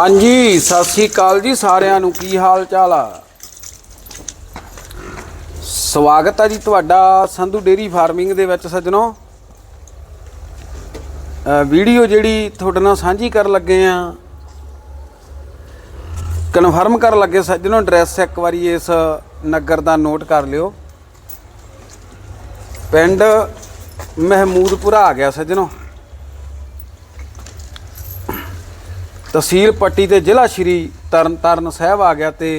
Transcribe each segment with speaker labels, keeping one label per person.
Speaker 1: ਹਾਂਜੀ, ਸਤਿ ਸ੍ਰੀ ਅਕਾਲ ਜੀ ਸਾਰਿਆਂ ਨੂੰ। ਕੀ ਹਾਲ ਚਾਲ ਆ? ਸਵਾਗਤ ਆ ਜੀ ਤੁਹਾਡਾ ਸੰਧੂ ਡੇਰੀ ਫਾਰਮਿੰਗ ਦੇ ਵਿੱਚ ਸੱਜਣੋ। ਵੀਡੀਓ ਜਿਹੜੀ ਤੁਹਾਡੇ ਨਾਲ ਸਾਂਝੀ ਕਰਨ ਲੱਗੇ ਆ। ਕਨਫਰਮ ਕਰਨ ਲੱਗੇ ਸੱਜਣੋ, ਐਡਰੈਸ ਇੱਕ ਵਾਰੀ ਇਸ ਨਗਰ ਦਾ ਨੋਟ ਕਰ ਲਿਓ। ਪਿੰਡ ਮਹਿਮੂਦਪੁਰਾ ਆ ਗਿਆ ਸੱਜਣੋ। ਤਹਿਸੀਲ ਪੱਟੀ ਤੇ ਜ਼ਿਲ੍ਹਾ ਸ਼੍ਰੀ ਤਰਨਤਾਰਨ ਸਾਹਿਬ ਆ ਗਿਆ ਤੇ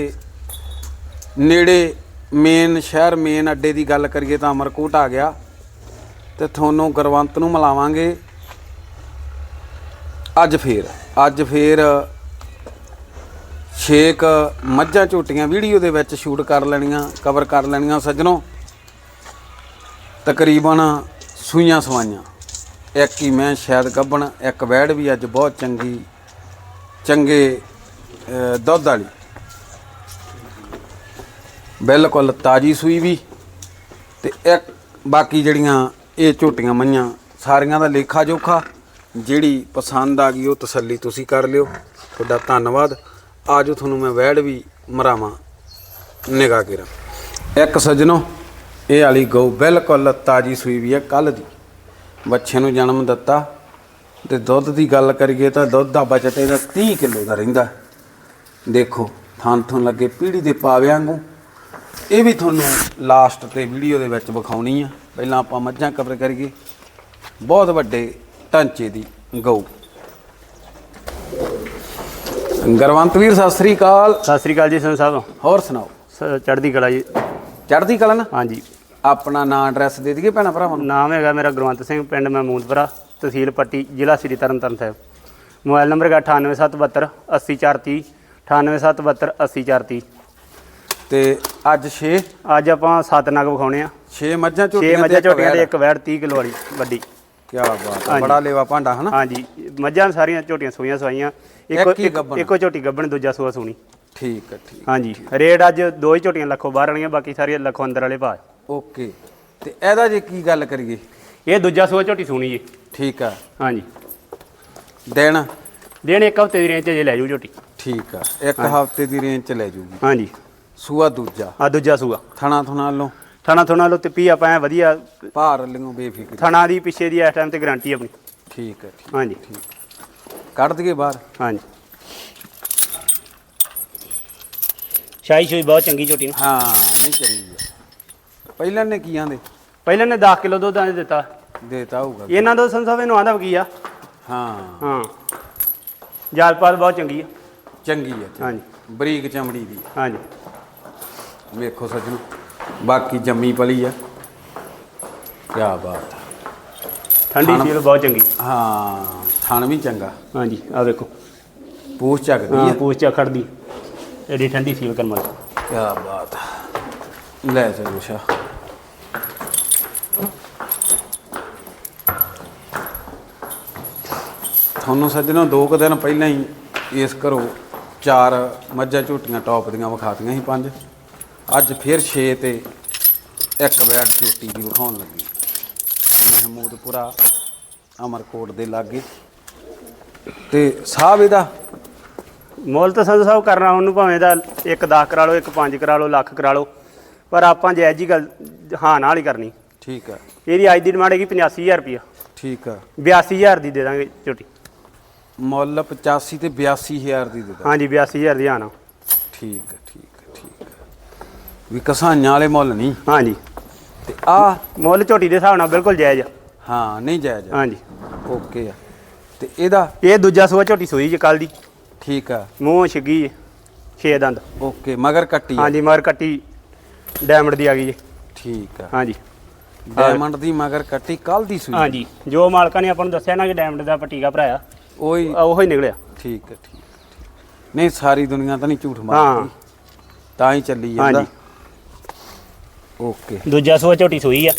Speaker 1: ਨੇੜੇ ਮੇਨ ਸ਼ਹਿਰ ਮੇਨ ਅੱਡੇ ਦੀ ਗੱਲ ਕਰੀਏ ਤਾਂ ਅਮਰਕੋਟ ਆ ਗਿਆ ਤੇ ਤੁਹਾਨੂੰ ਗੁਰਵੰਤ ਨੂੰ ਮਿਲਾਵਾਂਗੇ ਅੱਜ ਫੇਰ ਅੱਜ ਫੇਰ ਛੇਕ ਮੱਝਾਂ ਝੋਟੀਆਂ ਵੀਡੀਓ ਦੇ ਵਿੱਚ ਸ਼ੂਟ ਕਰ ਲੈਣੀਆਂ ਕਵਰ ਕਰ ਲੈਣੀਆਂ ਸੱਜਣੋ। ਤਕਰੀਬਨ ਸੂਈਆਂ ਸਵਾਈਆਂ। ਇੱਕ ਹੀ ਮੈਂ ਸ਼ਾਇਦ ਗੱਬਣ ਇੱਕ ਵੈੜ ਵੀ ਅੱਜ ਬਹੁਤ ਚੰਗੀ ਚੰਗੇ ਦੁੱਧ ਵਾਲੀ। ਬਿਲਕੁਲ ਤਾਜੀ ਸੂਈ ਵੀ ਤੇ ਇੱਕ ਬਾਕੀ ਜਿਹੜੀਆਂ ਇਹ ਝੋਟੀਆਂ ਮਈਆਂ, ਸਾਰੀਆਂ ਦਾ ਲੇਖਾ ਜੋਖਾ। ਜਿਹੜੀ ਪਸੰਦ ਆ ਗਈ ਉਹ ਤਸੱਲੀ ਤੁਸੀਂ ਕਰ ਲਿਓ। ਤੁਹਾਡਾ ਧੰਨਵਾਦ। ਆਜੋ ਤੁਹਾਨੂੰ ਮੈਂ ਵੈੜ ਵੀ ਮਰਾਵਾਂ। ਨਿਗਾਹ ਕੇ ਇੱਕ ਸੱਜਣੋ, ਇਹ ਵਾਲੀ ਗਊ ਬਿਲਕੁਲ ਤਾਜੀ ਸੂਈ ਵੀ ਹੈ ਕੱਲ ਦੀ। ਬੱਚੇ ਨੂੰ ਜਨਮ ਦਿੱਤਾ। ਤੇ ਦੁੱਧ ਦੀ ਗੱਲ ਕਰੀਏ ਤਾਂ ਦੁੱਧ ਦਾ ਬਚਤ ਇਹਦਾ 30 ਕਿਲੋ ਦਾ ਰਹਿੰਦਾ। ਦੇਖੋ ਥਾਂ ਥਾਂ ਲੱਗੇ ਪੀੜੀ ਦੇ ਪਾਵਿਆਂ ਵਾਂਗੂ। ਇਹ ਵੀ ਤੁਹਾਨੂੰ ਲਾਸਟ ਤੇ ਵੀਡੀਓ ਦੇ ਵਿੱਚ ਵਿਖਾਉਣੀ ਆ। ਪਹਿਲਾਂ ਆਪਾਂ ਮੱਝਾਂ ਕਵਰ ਕਰੀਏ। ਬਹੁਤ ਵੱਡੇ ਢਾਂਚੇ ਦੀ ਗਊ। ਗਰਵੰਤ ਵੀਰ ਸਤਿ ਸ੍ਰੀ ਅਕਾਲ।
Speaker 2: ਸਤਿ ਸ੍ਰੀ ਅਕਾਲ ਜੀ ਸੰਤ ਸਾਹਿਬ।
Speaker 1: ਹੋਰ ਸੁਣਾਓ?
Speaker 2: ਸ- ਚੜ੍ਹਦੀ ਕਲਾ ਜੀ।
Speaker 1: ਚੜ੍ਹਦੀ ਕਲਾ ਨਾ?
Speaker 2: ਹਾਂਜੀ।
Speaker 1: ਆਪਣਾ ਨਾਂ ਐਡਰੈਸ ਦੇ ਦਈਏ ਭੈਣਾ ਭਰਾਵਾਂ ਨੂੰ।
Speaker 2: ਨਾਮ ਹੈਗਾ ਮੇਰਾ ਗੁਰਵੰਤ ਸਿੰਘ ਪਿੰਡ ਮਹਿਮੂਦਪੁਰਾ। ਤਹਿਸੀਲ ਪੱਟੀ ਜ਼ਿਲ੍ਹਾ ਸ੍ਰੀ ਤਰਨਤਾਰਨ ਸਾਹਿਬ। ਮੋਬਾਈਲ ਨੰਬਰ ਹੈਗਾ 98772 80430 98772 80430
Speaker 1: ਤੇ ਅੱਜ 6
Speaker 2: ਅੱਜ ਆਪਾਂ ਸੱਤ ਨਗ ਵਿਖਾਉਣੇ ਆ।
Speaker 1: 6 ਮੱਝਾਂ
Speaker 2: 6
Speaker 1: ਝੋਟੀਆਂ
Speaker 2: ਮੱਝਾਂ ਝੋਟੀਆਂ
Speaker 1: ਵੈੜ।
Speaker 2: ਇੱਕ ਵੈੜ 30 ਕਿਲੋ ਵਾਲੀ ਵੱਡੀ।
Speaker 1: ਕੀ ਬਾਤ ਹੈ
Speaker 2: ਹਾਂਜੀ।
Speaker 1: ਬੜਾ ਲੇਵਾ ਭਾਂਡਾ ਹਨਾ?
Speaker 2: ਹਾਂਜੀ। ਮੱਝਾਂ ਸਾਰੀਆਂ ਝੋਟੀਆਂ ਸੂਈਆਂ ਸਵਾਈਆਂ।
Speaker 1: ਇੱਕ ਹੀ ਗੱਭਣ।
Speaker 2: ਇੱਕੋ ਝੋਟੀ ਗੱਭਣ ਦੂਜਾ ਸੂਆ ਸੂਣੀ।
Speaker 1: ਠੀਕ ਹੈ ਠੀਕ
Speaker 2: ਹਾਂਜੀ। ਰੇਟ ਅੱਜ ਦੋ ਹੀ ਝੋਟੀਆਂ ਲੱਖੋਂ ਬਾਹਰ ਵਾਲੀਆਂ ਬਾਕੀ ਸਾਰੀਆਂ ਲੱਖੋਂ ਅੰਦਰ ਵਾਲੇ ਭਾਅ।
Speaker 1: ਓਕੇ। ਤੇ ਇਹਦਾ ਜੇ ਕੀ ਗੱਲ ਕਰੀਏ?
Speaker 2: ਇਹ ਦੂਜਾ ਸੂਆ ਝੋਟੀ ਸੂਣੀ ਜੀ।
Speaker 1: ਠੀਕ ਆ।
Speaker 2: ਹਾਂਜੀ।
Speaker 1: ਦਿਨ
Speaker 2: ਦੇਣ ਇੱਕ ਹਫ਼ਤੇ ਦੀ ਰੇਂਜ 'ਚ ਜੇ ਲੈ ਜੂ ਝੋਟੀ।
Speaker 1: ਠੀਕ ਆ। ਇੱਕ ਹਫ਼ਤੇ ਦੀ ਰੇਂਜ ਚ ਲੈ ਜੂਗੀ।
Speaker 2: ਹਾਂਜੀ।
Speaker 1: ਸੂਆ ਦੂਜਾ।
Speaker 2: ਆ ਦੂਜਾ ਸੂਆ।
Speaker 1: ਥਣਾ ਥਣਾ ਲੋ
Speaker 2: ਥਣਾ ਥਣਾ ਲੋ ਤਿੱਪੀ ਆਪਾਂ ਐਂ ਵਧੀਆ
Speaker 1: ਭਾਰ ਲਿਓ ਬੇਫਿਕਰ।
Speaker 2: ਥਣਾ ਦੀ ਪਿੱਛੇ ਦੀ ਇਸ ਟਾਈਮ ਤੇ ਗਾਰੰਟੀ ਆਪਣੀ।
Speaker 1: ਠੀਕ ਹੈ ਠੀਕ
Speaker 2: ਹਾਂਜੀ।
Speaker 1: ਕੱਢ ਦਈਏ ਬਾਹਰ।
Speaker 2: ਹਾਂਜੀ। ਸ਼ਾਹੀ ਸ਼ੋਈ ਬਹੁਤ ਚੰਗੀ ਝੋਟੀ ਨੂੰ।
Speaker 1: ਹਾਂ ਨਹੀਂ ਚੰਗੀ ਆ। ਪਹਿਲਾਂ ਨੇ ਕੀ ਆਂਦੇ
Speaker 2: ਪਹਿਲਾਂ ਨੇ 10 ਕਿਲੋ ਦੁੱਧ ਆਂਦੇ ਦਿੱਤਾ।
Speaker 1: ਦੇਤਾ ਹੋਊਗਾ।
Speaker 2: ਇਹਨਾਂ ਦਾ ਸੰਸਾਵੇ ਨੂੰ ਆਂਦਾ ਕੀ ਆ?
Speaker 1: ਹਾਂ।
Speaker 2: ਹਾਂ। ਜਾਲਪਾਲ ਬਹੁਤ ਚੰਗੀ ਆ।
Speaker 1: ਚੰਗੀ ਆ ਚੰਗੀ।
Speaker 2: ਹਾਂਜੀ।
Speaker 1: ਬਰੀਕ ਚਮੜੀ ਦੀ।
Speaker 2: ਹਾਂਜੀ।
Speaker 1: ਵੇਖੋ ਸੱਜਣੋ ਬਾਕੀ ਜੰਮੀ ਪਲੀ ਆ। ਕੀ ਬਾਤ ਆ।
Speaker 2: ਠੰਡੀ ਸੀਲ ਬਹੁਤ ਚੰਗੀ।
Speaker 1: ਹਾਂ ਥਣ ਵੀ ਚੰਗਾ।
Speaker 2: ਹਾਂਜੀ ਆ ਵੇਖੋ।
Speaker 1: ਪੂਛ ਚੱਕਦੀ
Speaker 2: ਹਾਂ
Speaker 1: ਆ।
Speaker 2: ਪੂਛ ਚਾ ਖੜਦੀ। ਐਡੀ ਠੰਡੀ ਸੀਲ ਕਰਮ
Speaker 1: ਕੀ ਬਾਤ ਆ। ਲੈ ਚਲੋ ਸ਼ਾ ਤੁਹਾਨੂੰ ਸੱਜਣੋ ਦੋ ਕੁ ਦਿਨ ਪਹਿਲਾਂ ਹੀ ਇਸ ਘਰੋਂ ਚਾਰ ਮੱਝਾਂ ਝੋਟੀਆਂ ਟੌਪ ਦੀਆਂ ਵਿਖਾਤੀਆਂ ਸੀ ਪੰਜ। ਅੱਜ ਫਿਰ 6 ਤੇ ਇੱਕ ਵੈਟ ਝੋਟੀ ਦੀ ਵਿਖਾਉਣ ਲੱਗੀ। ਮਹਿਮੂਦਪੁਰਾ ਅਮਰਕੋਟ ਦੇ ਲਾਗੇ। ਤੇ ਸਾਹਿਬ ਇਹਦਾ
Speaker 2: ਮੁੱਲ ਤਾਂ ਸੰਧੂ ਸਾਹਿਬ ਕਰਨਾ ਉਹਨੂੰ ਭਾਵੇਂ ਦਾ ਇੱਕ 10 ਕਰਾ ਲਓ ਇੱਕ 5 ਕਰਾ ਲਓ ਲੱਖ ਕਰਾ ਲਓ। ਪਰ ਆਪਾਂ ਜਾਇਜ਼ ਜੀ ਗੱਲ ਹਾਂ ਨਾਲ ਹੀ ਕਰਨੀ।
Speaker 1: ਠੀਕ ਆ।
Speaker 2: ਇਹਦੀ ਅੱਜ ਦੀ ਡਿਮਾਂਡ ਹੈਗੀ 85000 ਰੁਪਇਆ
Speaker 1: ਠੀਕ ਆ।
Speaker 2: 82000 ਦੀ ਦੇ ਦਾਂਗੇ ਝੋਟੀ।
Speaker 1: ਮੁੱਲ 85 ਤੇ 82000 ਦੀ ਦਿੱਤਾ
Speaker 2: ਹਾਂਜੀ 82000 ਦੀ ਆਣਾ।
Speaker 1: ਠੀਕ ਹੈ ਠੀਕ ਹੈ ਠੀਕ ਹੈ। ਵੀ ਕਸਾਈਆਂ ਵਾਲੇ ਮੁੱਲ ਨਹੀਂ।
Speaker 2: ਹਾਂਜੀ।
Speaker 1: ਤੇ ਆ
Speaker 2: ਮੁੱਲ ਝੋਟੀ ਦੇ ਹਿਸਾਬ ਨਾਲ ਬਿਲਕੁਲ ਜਾਇਜ਼ ਆ।
Speaker 1: ਹਾਂ ਨਹੀਂ ਜਾਇਜ਼
Speaker 2: ਹਾਂਜੀ।
Speaker 1: ਓਕੇ ਆ। ਤੇ ਇਹਦਾ?
Speaker 2: ਇਹ ਦੂਜਾ ਸੂਆ ਝੋਟੀ ਸੋਈ ਜੇ ਕੱਲ ਦੀ।
Speaker 1: ਠੀਕ ਆ।
Speaker 2: ਮੂੰਹ ਛਿੱਗੀ ਛੇ ਦੰਦ।
Speaker 1: ਓਕੇ ਮਗਰ ਕੱਟੀ ਆ।
Speaker 2: ਹਾਂਜੀ ਮਗਰ ਕੱਟੀ ਡਾਇਮੰਡ ਦੀ ਆ ਗਈ ਜੀ।
Speaker 1: ਠੀਕ ਆ।
Speaker 2: ਹਾਂਜੀ।
Speaker 1: ਡਾਇਮੰਡ ਦੀ ਮਗਰ ਕੱਟੀ ਕੱਲ ਦੀ ਸੂਈ।
Speaker 2: ਹਾਂਜੀ। ਜੋ ਮਾਲਕਾਂ ਨੇ ਆਪਾਂ ਨੂੰ ਦੱਸਿਆ ਨਾ ਕਿ ਡਾਇਮੰਡ ਦਾ ਪਟੀਗਾ ਭਰਾਇਆ।
Speaker 1: ਉਹੀ
Speaker 2: ਉਹੀ ਨਿਕਲਿਆ।
Speaker 1: ਠੀਕ ਹੈ ਠੀਕ ਹੈ, ਠੀਕ ਨਹੀਂ ਸਾਰੀ ਦੁਨੀਆ ਤਾਂ ਨਹੀਂ ਝੂਠ
Speaker 2: ਹਾਂ।
Speaker 1: ਮਾਰਦੀ ਤਾਂ ਹੀ ਚੱਲੀ ਜਾਂਦਾ।
Speaker 2: ਹਾਂਜੀ।
Speaker 1: ਓਕੇ।
Speaker 2: ਦੂਜਾ ਸੂਆ ਝੋਟੀ ਸੋਈ ਆ।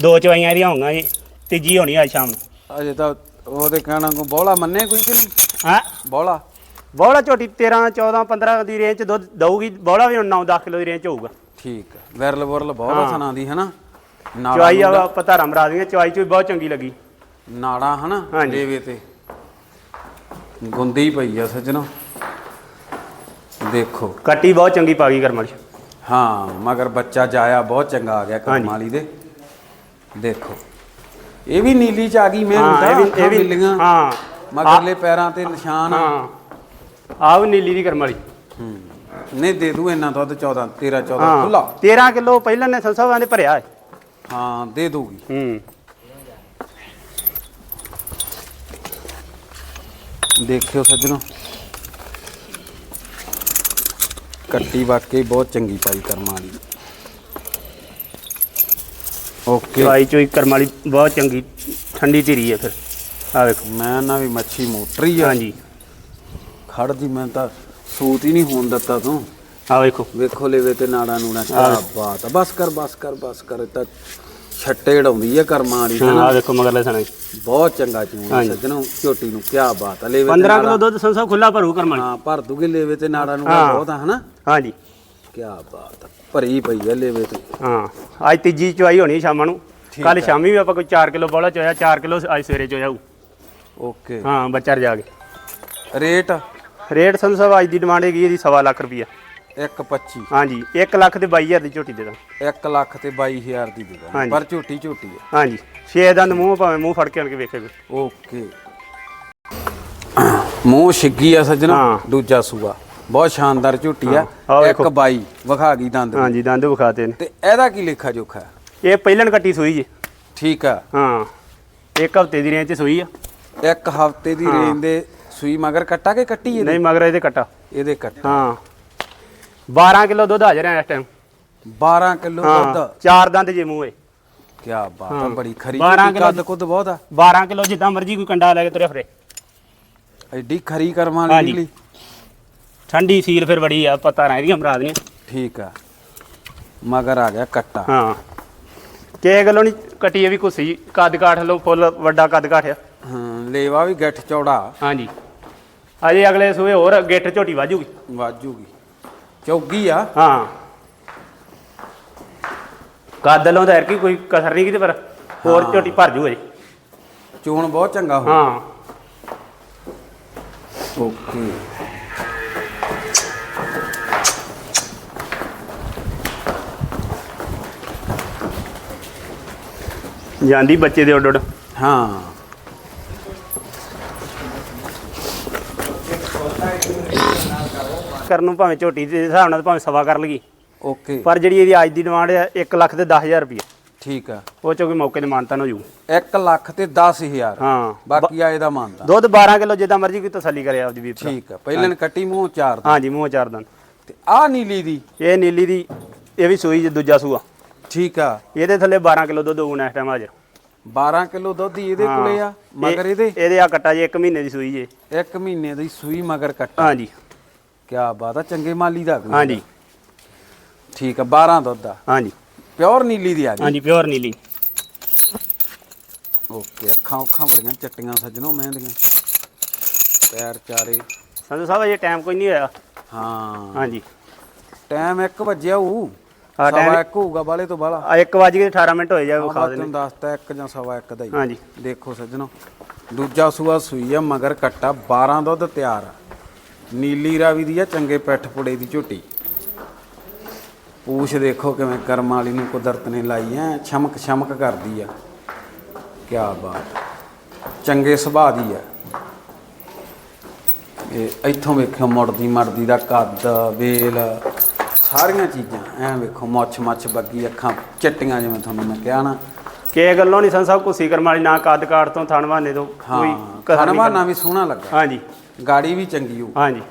Speaker 2: ਦੋ ਚਵਾਈਆਂ ਇਹਦੀਆਂ ਹੋਣਗੀਆਂ ਜੀ। ਤੀਜੀ ਹੋਣੀ ਅੱਜ ਸ਼ਾਮ ਨੂੰ।
Speaker 1: ਅਜੇ ਤਾਂ ਉਹਦੇ ਕਹਿਣਾ ਕੋ ਬੋਲਾ ਮੰਨੇ ਕੋਈ ਕਿ ਨਹੀਂ?
Speaker 2: ਹਾਂ?
Speaker 1: ਬੋਲਾ।
Speaker 2: ਬੋਲਾ ਝੋਟੀ 13 14 15 ਦੀ ਰੇਂਜ ਚ ਦੁੱਧ ਦਊਗੀ। ਬੋਲਾ ਵੀ 9 10 ਕਿਲੋ ਦੀ ਰੇਂਜ ਚ ਹੋਊਗਾ।
Speaker 1: ਠੀਕ ਆ ਵਿਰਲ ਵਰਲ ਬਹੁਤ
Speaker 2: ਹਾਂ।
Speaker 1: ਸੁਣਾ ਦੀ ਹਨਾ? ਨਾੜਾ
Speaker 2: ਚਵਾਈ ਆ ਪਤਾ ਰਮਰਾ ਦੀਆਂ। ਚਵਾਈ ਚ ਵੀ ਬਹੁਤ ਚੰਗੀ ਲੱਗੀ।
Speaker 1: ਨਾੜਾ ਹਨਾ?
Speaker 2: ਹਾਂਜੀ।
Speaker 1: ਦੇਵੇ ਤੇ। ਗੁੰਦੀ ਪਈ ਆ ਸੱਜਣੋ। ਦੇਖੋ।
Speaker 2: ਕੱਟੀ ਬਹੁਤ ਚੰਗੀ ਪਾ ਗਈ ਕਰਮ ਵਾਲੀ।
Speaker 1: ਹਾਂ ਮਗਰ ਬੱਚਾ ਜਾਇਆ ਬਹੁਤ ਚੰਗਾ ਆ ਗਿਆ ਕਰਮ
Speaker 2: ਹਾਂਜੀ।
Speaker 1: ਵਾਲੀ ਦੇ। ਦੇਖੋ। ਇਹ ਵੀ ਨੀਲੀ ਚ ਆ ਗਈ ਮੈਂ
Speaker 2: ਹਾਂ ਇਹ ਵੀ ਇਹ ਵੀ ਹਾਂ।
Speaker 1: ਮਗਰਲੇ ਪੈਰਾਂ ਤੇ ਨਿਸ਼ਾਨ ਆ।
Speaker 2: ਆਹ ਨੀਲੀ ਦੀ ਕਰਮ ਵਾਲੀ।
Speaker 1: ਹੂੰ। ਨਹੀਂ ਦੇ ਦੂ ਇਹਨਾਂ ਦੁੱਧ 14 13 14
Speaker 2: ਹਾਂ।
Speaker 1: ਖੁੱਲਾ
Speaker 2: 13 ਕਿਲੋ ਪਹਿਲਾਂ ਨੇ ਸੰਸਾਵਾਂ ਦੇ ਭਰਿਆ ਹੈ
Speaker 1: ਹਾਂ ਦੇ ਦੂਗੀ।
Speaker 2: ਹੂੰ।
Speaker 1: ਦੇਖਿਓ ਸੱਜਣੋ। ਕੱਟੀ ਵਾਕਈ ਬਹੁਤ ਚੰਗੀ ਪਾਈ ਕਰਮਾਂ ਵਾਲੀ। ਓਕੇ।
Speaker 2: ਚਵਾਈ ਚੋਈ ਕਰਮ ਵਾਲੀ ਬਹੁਤ ਚੰਗੀ ਠੰਡੀ ਧੀਰੀ ਹੈ ਫਿਰ। ਆ ਵੇਖੋ।
Speaker 1: ਮੈਂ ਨਾ ਵੀ ਮੱਛੀ ਮੋਟਰੀ ਆ।
Speaker 2: ਹਾਂਜੀ।
Speaker 1: ਖੜਦੀ ਮੈਂ ਤਾਂ ਸੂਤ ਹੀ ਨਹੀਂ ਹੋਣ ਦਿੱਤਾ ਤੂੰ।
Speaker 2: ਆ ਵੇਖੋ।
Speaker 1: ਵੇਖੋ ਲੈਵੇ ਤੇ ਨਾੜਾ ਨੂੜਾ ਕੀ
Speaker 2: ਹਾਂ।
Speaker 1: ਬਾਤ ਆ। ਬਸ ਕਰ ਬਸ ਕਰ ਬਸ ਕਰ ਇਹ ਤਾਂ ਛੱਟੇ ਢਾਉਂਦੀ ਆ ਕਰਮਾਂ ਵਾਲੀ
Speaker 2: ਹਾਂ ਆ ਵੇਖੋ ਮਗਰਲੇ ਸਣੇ।
Speaker 1: ਬਹੁਤ ਚੰਗਾ ਚੂਣ। ਸੱਜਣੋ ਝੋਟੀ ਨੂੰ ਕੀ ਬਾਤ ਆ ਲੈਵੇ
Speaker 2: 15 ਕਿਲੋ ਦੁੱਧ ਸੰਸਾ ਖੁੱਲਾ ਭਰੂ ਕਰਮ
Speaker 1: ਹਾਂ ਭਰ ਦੂਗੇ ਲੈਵੇ ਤੇ ਨਾੜਾ
Speaker 2: ਹਾਂ।
Speaker 1: ਬਹੁਤ ਆ ਹਨਾ?
Speaker 2: ਹਾਂਜੀ।
Speaker 1: ਕੀ ਬਾਤ ਆ ਭਰੀ ਪਈ ਆ ਲੈਵੇ ਤੇ।
Speaker 2: ਹਾਂ ਅੱਜ ਤੀਜੀ ਚਵਾਈ ਹੋਣੀ ਸ਼ਾਮਾਂ ਨੂੰ। ਕੱਲ। ਸ਼ਾਮੀ ਵੀ ਆਪਾਂ ਕੋਈ 4 ਕਿਲੋ ਬੋਲਾ ਚੋਇਆ 4 ਕਿਲੋ ਅੱਜ ਸਵੇਰੇ ਚੋਇਆ।
Speaker 1: ਓਕੇ।
Speaker 2: ਹਾਂ ਬੱਚਾ ਰਜਾ ਕੇ।
Speaker 1: ਰੇਟ?
Speaker 2: ਰੇਟ ਸਾਹਿਬ ਅੱਜ ਦੀ ਡਿਮਾਂਡ ਹੈਗੀ ਇਹਦੀ ਸਵਾ ਲੱਖ ਰੁਪਈਆ।
Speaker 1: 125
Speaker 2: ਹਾਂਜੀ 1 ਲੱਖ ਤੇ 22000 ਦੀ ਝੋਟੀ ਦੇ ਦਾਂ।
Speaker 1: 1 ਲੱਖ ਤੇ 22000 ਦੀ ਦੇ ਦਾਂਗੇ
Speaker 2: ਹਾਂਜੀ।
Speaker 1: ਪਰ ਝੋਟੀ ਝੋਟੀ ਆ।
Speaker 2: ਹਾਂਜੀ ਛੇ ਦੰਦ ਮੂੰਹ ਭਾਵੇਂ ਮੂੰਹ ਫੜ ਕੇ ਆਣ ਕੇ ਵੇਖੇਗਾ
Speaker 1: ਓਕੇ। ਮੂੰਹ ਛਿੱਗੀ ਆ ਸੱਜਣਾ
Speaker 2: ਹਾਂ।
Speaker 1: ਦੂਜਾ ਸੂਆ। ਬਹੁਤ ਸ਼ਾਨਦਾਰ ਝੋਟੀ ਆ।
Speaker 2: ਹਾਂ, ਆਹ
Speaker 1: ਇੱਕ
Speaker 2: ਵੇਖੋ।
Speaker 1: ਬਾਈ ਵਿਖਾ ਗਈ ਦੰਦ ਵੀ।
Speaker 2: ਹਾਂਜੀ ਦੰਦ ਵਿਖਾਤੇ ਨੇ।
Speaker 1: ਤੇ ਇਹਦਾ ਕੀ ਲੇਖਾ ਜੋਖਾ ਹੈ?
Speaker 2: ਇਹ ਪਹਿਲਣ ਕੱਟੀ ਸੂਈ ਜੀ।
Speaker 1: ਠੀਕ ਆ।
Speaker 2: ਹਾਂ ਇੱਕ ਹਫ਼ਤੇ ਦੀ ਰੇਂਜ 'ਚ ਸੂਈ ਆ।
Speaker 1: ਇੱਕ ਹਫ਼ਤੇ ਦੀ ਰੇਂਜ ਦੇ ਸੂਈ ਮਗਰ ਕੱਟਾ ਕੇ ਕੱਟੀ ਇਹਦੇ?
Speaker 2: ਨਹੀਂ ਮਗਰ ਇਹਦੇ ਕੱਟਾ।
Speaker 1: ਇਹਦੇ ਕੱਟਾ।
Speaker 2: ਹਾਂ। 12 ਕਿਲੋ ਦੁੱਧ ਹਾਜ਼ਰ ਹੈ ਇਸ ਟਾਈਮ
Speaker 1: 12 ਕਿਲੋ ਦੁੱਧ?
Speaker 2: ਚਾਰ ਦੰਦ ਜੇ ਮੂੰਹ ਏ।
Speaker 1: ਕੀ ਬਾਤ
Speaker 2: ਹਾਂ।
Speaker 1: ਬੜੀ ਖਰੀ
Speaker 2: 12
Speaker 1: ਝੋਟੀ,
Speaker 2: ਕਿਲੋ
Speaker 1: ਕੱਦ ਕੁੱਦ ਬਹੁਤ ਆ।
Speaker 2: 12 ਕਿਲੋ ਜਿੱਦਾਂ ਮਰਜ਼ੀ ਕੋਈ ਕੰਡਾ ਲੈ ਕੇ ਤੁਰਿਆ ਫਿਰੇ।
Speaker 1: ਐਡੀ ਖਰੀ ਕਰਮਾਂ ਵਾਲੀ। ਨਿਕਲੀ।
Speaker 2: ਠੰਡੀ ਸੀਲ ਫਿਰ ਬੜੀ ਆ ਪਤਾ ਨਾ ਇਹਦੀਆਂ ਮਰਾਦ ਨਹੀਂ
Speaker 1: ਠੀਕ ਆ। ਮਗਰ ਆ ਗਿਆ ਕੱਟਾ।
Speaker 2: ਹਾਂ। ਕਿਸੇ ਗੱਲੋਂ ਨਹੀਂ ਕੱਟੀ ਇਹ ਵੀ ਕੁਸੀ ਕੱਦ ਕਾਠ ਲੋ ਫੁੱਲ ਵੱਡਾ ਕੱਦ ਕਾਠ ਆ।
Speaker 1: ਹਾਂ ਲੇਵਾ ਵੀ ਗੱਠ ਚੌੜਾ।
Speaker 2: ਹਾਂਜੀ। ਅਜੇ ਅਗਲੇ ਸੂਏ ਹੋਰ ਗਿੱਠ ਝੋਟੀ ਵਾਜੂਗੀ
Speaker 1: ਵਾਜੂਗੀ ਚੌਗੀ ਆ।
Speaker 2: ਹਾਂ। ਕੱਦ ਲੋਂ ਤਾਂ ਕੀ ਕੋਈ ਕਸਰ ਨਹੀਂ ਕਿਤੇ ਪਰ ਹੋਰ। ਝੋਟੀ ਭਰ ਜੂ ਅਜੇ
Speaker 1: ਚੋਣ ਬਹੁਤ ਚੰਗਾ ਹੋ
Speaker 2: ਹਾਂ।
Speaker 1: ਓਕੇ।
Speaker 2: ਜਾਂਦੀ ਬੱਚੇ ਦੇ ਉੱਡ ਉੱਡ
Speaker 1: ਹਾਂ।
Speaker 2: ਕਰਨ ਨੂੰ ਭਾਵੇਂ ਝੋਟੀ ਦੇ ਹਿਸਾਬ ਨਾਲ ਭਾਵੇਂ ਸਵਾ ਕਰ ਲਗੀ
Speaker 1: ਓਕੇ।
Speaker 2: ਪਰ ਜਿਹੜੀ ਇਹਦੀ ਅੱਜ ਦੀ ਡਿਮਾਂਡ ਹੈ 1 ਲੱਖ ਤੇ 10000 ਰੁਪਏ
Speaker 1: ਠੀਕ ਆ।
Speaker 2: ਉਹ ਚੋਂ ਕੋਈ ਮੌਕੇ ਤੇ ਮਾਨਤਾਨ ਹੋ ਜੂ
Speaker 1: 1 ਲੱਖ ਤੇ 10000
Speaker 2: ਹਾਂ।
Speaker 1: ਬਾਕੀ ਆ ਇਹਦਾ ਮੰਨਦਾ
Speaker 2: ਦੁੱਧ 12 ਕਿਲੋ ਜਿੱਦਾਂ ਮਰਜ਼ੀ ਕੋਈ ਤਸੱਲੀ ਕਰੇ ਆਪਦੀ ਵੀਰ।
Speaker 1: ਠੀਕ ਆ। ਪਹਿਲਾਂ ਕੱਟੀ ਮੂੰਹ ਚਾਰ ਦਾ
Speaker 2: ਹਾਂਜੀ ਮੂੰਹ ਚਾਰ ਦੰਦ
Speaker 1: ਤੇ ਆ ਨੀਲੀ ਦੀ?
Speaker 2: ਇਹ ਨੀਲੀ ਦੀ ਇਹ ਵੀ ਸੂਈ ਜੇ ਦੂਜਾ ਸੂਆ।
Speaker 1: ਠੀਕ ਆ।
Speaker 2: ਇਹਦੇ ਥੱਲੇ 12 ਕਿਲੋ ਦੁੱਧ ਹੋਣਾ ਇਸ ਟਾਈਮ ਹਾਜ਼ਰ
Speaker 1: 12 ਕਿਲੋ ਦੁੱਧ ਇਹਦੇ ਕੋਲੇ ਆ ਮਗਰ
Speaker 2: ਇਹ-
Speaker 1: ਇਹਦੇ?
Speaker 2: ਇਹਦੇ ਆ ਕੱਟਾ ਜੇ 1 ਮਹੀਨੇ ਦੀ ਸੂਈ ਜੇ।
Speaker 1: 1 ਮਹੀਨੇ ਦੀ ਸੂਈ ਮਗਰ ਕੱਟਾ।
Speaker 2: ਹਾਂਜੀ।
Speaker 1: ਕੀ ਬਾਤ ਆ ਚੰਗੇ ਮਾਲੀ ਦਾ ਕੋਈ।
Speaker 2: ਹਾਂਜੀ।
Speaker 1: ਠੀਕ ਆ 12 ਦੁੱਧ ਆ।
Speaker 2: ਹਾਂਜੀ।
Speaker 1: ਪਿਓਰ ਨੀਲੀ ਦੀ ਆ ਗਈ।
Speaker 2: ਹਾਂਜੀ ਪਿਓਰ ਨੀਲੀ।
Speaker 1: ਓਕੇ ਅੱਖਾਂ ਅੱਖਾਂ ਬੜੀਆਂ ਚੱਟੀਆਂ ਸੱਜਣੋ ਮਹਿੰਦੀਆਂ। ਪੈਰ ਚਾਰੇ।
Speaker 2: ਸੰਧੂ ਸਾਹਿਬ ਅਜੇ ਟਾਈਮ ਕੋਈ ਨਹੀਂ ਹੋਇਆ।
Speaker 1: ਹਾਂ।
Speaker 2: ਹਾਂਜੀ।
Speaker 1: ਟਾਈਮ 1 ਵਜਿਆ ਹੋਊ
Speaker 2: ਹਾਂ, time-
Speaker 1: 1 ਹੋਊਗਾ ਬਾਲੇ ਤੋਂ ਬਾਲਾ
Speaker 2: ਆ 1 ਵਜ ਕੇ 18 ਮਿੰਟ ਹੋਏ ਜਾ ਵਿਖਾ ਦੇਣੇ
Speaker 1: ਤੁਹਾਨੂੰ ਦੱਸਤਾ 1 ਜਾਂ ਸਵਾ 1 ਦਾ ਹੀ।
Speaker 2: ਹਾਂਜੀ।
Speaker 1: ਦੇਖੋ ਸੱਜਣੋ। ਦੂਜਾ ਸੂਆ ਸੂਈ ਆ ਮਗਰ ਕੱਟਾ 12 ਦੁੱਧ ਤਿਆਰ ਆ। ਨੀਲੀ ਰਾਵੀ ਦੀ ਆ ਚੰਗੇ ਪੈਠ ਪੁੜੇ ਦੀ ਝੋਟੀ। ਪੂਛ ਦੇਖੋ ਕਿਵੇਂ ਕਰਮ ਵਾਲੀ ਨੂੰ ਕੁਦਰਤ ਨੇ ਲਾਈ ਐ ਛਮਕ ਛਮਕ ਕਰਦੀ ਆ। ਕੀ ਬਾਤ। ਚੰਗੇ ਸੁਭਾਅ ਦੀ ਆ। ਇਹ ਇੱਥੋਂ ਵੇਖਿਓ ਮੁੜਦੀ ਮੜਦੀ ਦਾ ਕੱਦ ਵੇਲ ਸਾਰੀਆਂ ਚੀਜ਼ਾਂ ਐ ਵੇਖੋ ਮੁੱਛ ਮੱਛ ਬੱਗੀ ਅੱਖਾਂ ਚਿੱਟੀਆਂ ਜਿਵੇਂ ਤੁਹਾਨੂੰ ਮੈਂ ਕਿਹਾ ਨਾ।
Speaker 2: ਕੇ ਗੱਲੋਂ ਨਹੀਂ ਸੰਧੂ ਸਾਹਿਬ ਕੋਈ ਸੀਕਰ ਮਾਲੀ ਨਾ ਕੱਦ ਕਾਠ ਤੋਂ ਥਣਵਾਨੇ ਤੋਂ ਕੋਈ
Speaker 1: ਹਾਂ ਵੀ ਸੋਹਣਾ ਲੱਗਾ।
Speaker 2: ਹਾਂਜੀ।
Speaker 1: ਗਾੜੀ ਵੀ ਚੰਗੀ ਹੋ
Speaker 2: ਹਾਂਜੀ।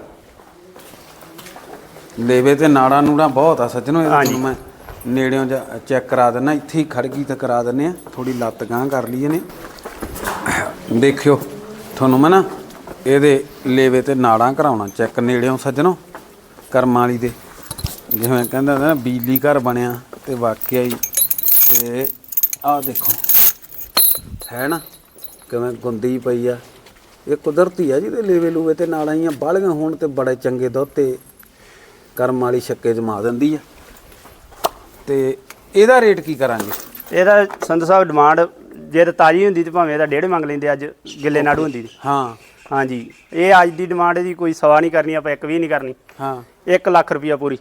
Speaker 1: ਲੇਵੇ ਤੇ ਨਾੜਾ ਨੂੜਾ ਬਹੁਤ ਆ ਸੱਜਣੋ ਇਹ। ਤੁਹਾਨੂੰ ਮੈਂ ਨੇੜਿਓਂ ਚੈੱਕ ਕਰਾ ਦਿੰਨਾ ਇੱਥੇ ਹੀ ਖੜ ਗਈ ਤਾਂ ਕਰਾ ਦਿੰਨੇ ਆ ਥੋੜੀ ਲੱਤ ਗਾਂ ਕਰ ਲਈ ਇਹਨੇ। ਦੇਖਿਓ ਤੁਹਾਨੂੰ ਮੈਂ ਨਾ ਇਹਦੇ ਲੇਵੇ ਤੇ ਨਾੜਾਂ ਕਰਾਉਣਾ ਚੈੱਕ ਨੇੜਿਓਂ ਸੱਜਣੋ ਕਰਮਾਂ ਵਾਲੀ ਦੇ। ਜਿਵੇਂ ਕਹਿੰਦਾ ਹੁੰਦਾ ਨਾ ਬਿਜਲੀ ਘਰ ਬਣਿਆ ਤੇ ਵਾਕਿਆ ਹੀ ਇਹ ਆਹ ਦੇਖੋ ਹੈ ਨਾ ਕਿਵੇਂ ਗੁੰਦੀ ਪਈ ਆ। ਇਹ ਕੁਦਰਤੀ ਆ ਜਿਹਦੇ ਲੇਵੇ ਲੂਵੇ ਤੇ ਨਾਲਾਂ ਹੀ ਬਾਲੀਆਂ ਹੋਣ ਤੇ ਬੜੇ ਚੰਗੇ ਦੁੱਧ ਤੇ ਕਰਮ ਵਾਲੀ ਛੱਕੇ ਜਮਾ ਦਿੰਦੀ ਆ। ਤੇ ਇਹਦਾ ਰੇਟ ਕੀ ਕਰਾਂਗੇ?
Speaker 2: ਇਹਦਾ ਸੰਧੂ ਸਾਹਿਬ ਡਿਮਾਂਡ ਜੇ ਤਾਂ ਤਾਜੀ ਹੁੰਦੀ ਤੇ ਭਾਵੇਂ ਇਹਦਾ ਡੇਢ ਮੰਗ ਲੈਂਦੇ ਅੱਜ ਗਿੱਲੇ ਨਾੜੂ ਹੁੰਦੀ ਦੀ।
Speaker 1: ਹਾਂ।
Speaker 2: ਹਾਂਜੀ। ਇਹ ਅੱਜ ਦੀ ਡਿਮਾਂਡ ਦੀ ਕੋਈ ਸਵਾ ਨਹੀਂ ਕਰਨੀ ਆਪਾਂ ਇੱਕ ਵੀ ਨਹੀਂ ਕਰਨੀ।
Speaker 1: ਹਾਂ।
Speaker 2: 1 ਲੱਖ ਰੁਪਇਆ ਪੂਰੀ।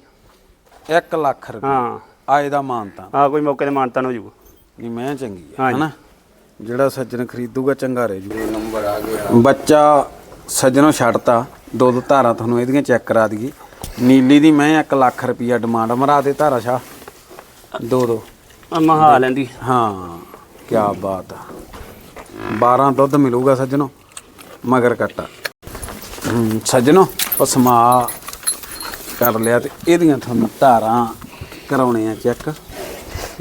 Speaker 1: 1 ਲੱਖ ਰੁਪਏ
Speaker 2: ਹਾਂ।
Speaker 1: ਆਏ ਦਾ ਮਾਨਤਾ।
Speaker 2: ਆ ਕੋਈ ਮੌਕੇ ਤੇ ਮਾਨਤਾਨ ਹੋ ਜਾਊਗਾ
Speaker 1: ਨਹੀਂ ਮੈਂ ਚੰਗੀ ਆ
Speaker 2: ਹਾਂਜੀ।
Speaker 1: ਹਨਾ? ਜਿਹੜਾ ਸੱਜਣ ਖਰੀਦੂਗਾ ਚੰਗਾ ਰਹਿ ਜੂ। ਨੰਬਰ ਆ ਗਿਆ। ਬੱਚਾ ਸੱਜਣੋਂ ਛੱਡਤਾ ਦੋ ਦੋ ਧਾਰਾਂ ਤੁਹਾਨੂੰ ਇਹਦੀਆਂ ਚੈੱਕ ਕਰਾ ਦਈਏ। ਨੀਲੀ ਦੀ ਮੈਂ 1 ਲੱਖ ਰੁਪਈਆ ਡਿਮਾਂਡ ਮਰਾ ਦੇ ਧਾਰਾ ਸ਼ਾਹ। ਦੋ ਦੋ।
Speaker 2: ਮਹਾ ਲੈਂਦੀ।
Speaker 1: ਹਾਂ ਕੀ ਬਾਤ ਆ। 12 ਦੁੱਧ ਮਿਲੂਗਾ ਸੱਜਣੋ ਮਗਰ ਕੱਟਾ। ਸੱਜਣੋ ਪਸਮਾ ਕਰ ਲਿਆ ਤੇ ਇਹਦੀਆਂ ਤੁਹਾਨੂੰ ਧਾਰਾਂ ਕਰਾਉਣੇ ਆ ਚੈੱਕ।